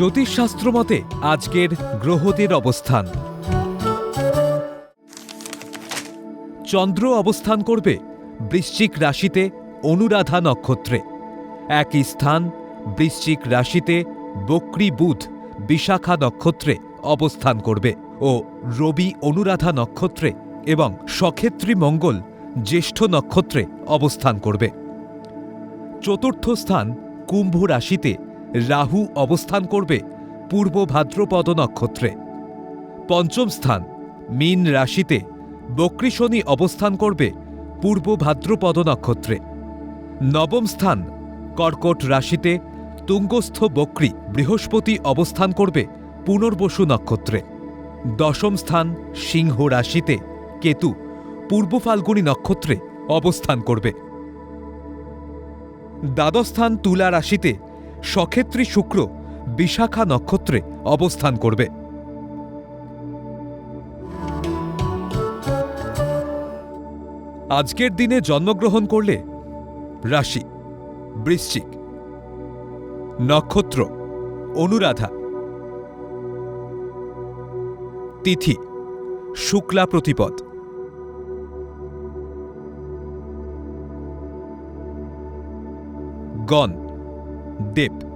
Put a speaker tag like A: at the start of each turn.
A: জ্যোতিষশাস্ত্র মতে আজকের গ্রহদের অবস্থান। চন্দ্র অবস্থান করবে বৃশ্চিক রাশিতে অনুরাধা নক্ষত্রে। একই স্থান, বৃশ্চিক রাশিতে বক্রী বুধ বিশাখা নক্ষত্রে অবস্থান করবে ও রবি অনুরাধা নক্ষত্রে এবং সক্ষেত্রী মঙ্গল জ্যেষ্ঠ নক্ষত্রে অবস্থান করবে। চতুর্থ স্থান কুম্ভ রাশিতে রাহু অবস্থান করবে পূর্ব ভাদ্রপদ নক্ষত্রে। পঞ্চম স্থান, মীন রাশিতে বক্রী শনি অবস্থান করবে পূর্ব ভাদ্রপদ নক্ষত্রে। নবম স্থান, কর্কট রাশিতে তুঙ্গস্থ বক্রী বৃহস্পতি অবস্থান করবে পুনর্বসু নক্ষত্রে। দশম স্থান, সিংহ রাশিতে কেতু পূর্ব ফাল্গুনী নক্ষত্রে অবস্থান করবে। দ্বাদস্থান তুলা রাশিতে সক্ষেত্রী শুক্র বিশাখা নক্ষত্রে অবস্থান করবে। আজকের দিনে জন্মগ্রহণ করলে রাশি, বৃশ্চিক, নক্ষত্র, অনুরাধা। তিথি, শুক্লা প্রতিপদ। গণ dip.